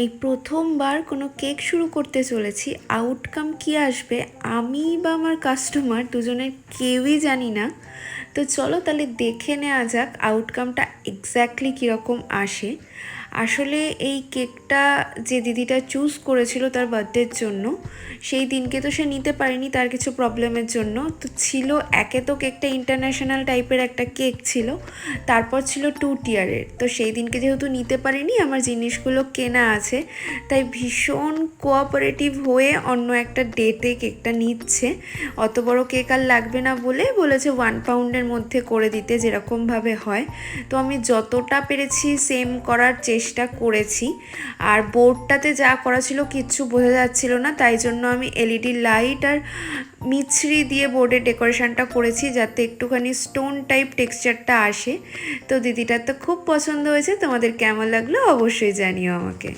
এই প্রথমবার কোনো কেক শুরু করতে চলেছি আউটকাম কি আসবে, আমি বা আমার কাস্টমার দুজনের কেউই জানি না। তো চলো তাহলে দেখে নেওয়া যাক আউটকামটা এক্স্যাক্টলি কীরকম আসে। আসলে এই কেকটা যে দিদিটা চুজ করেছিল তার বার্থডের জন্য, সেই দিনকে তো সে নিতে পারেনি তার কিছু প্রবলেমের জন্য। তো ছিল, একে তো কেকটা ইন্টারন্যাশনাল টাইপের একটা কেক ছিল, তারপর ছিল টু টিয়ারের তো সেই দিনকে যেহেতু নিতে পারিনি, আমার জিনিসগুলো কেনা আছে। তাই ভীষণ কোঅপারেটিভ হয়ে অন্য একটা ডেটে কেকটা নিচ্ছে। অত বড় কেক আর লাগবে না বলে বলেছে ওয়ান পাউন্ডের মধ্যে করে দিতে যেরকমভাবে হয়। তো আমি যতটা পেরেছি সেম করার চেষ্টা করেছি। আর বোর্ডটাতে যা করা ছিল কিচ্ছু বোঝা যাচ্ছিল না। তাই জন্য আমি এলইডি লাইট আর মিছরি দিয়ে বোর্ডের ডেকোরেশনটা করেছি যাতে একটুখানি স্টোন টাইপ টেক্সচারটা আসে। তো দিদিটার তো খুব পছন্দ হয়েছে। তোমাদের কেমন লাগল অবশ্যই জানিও আমাকে।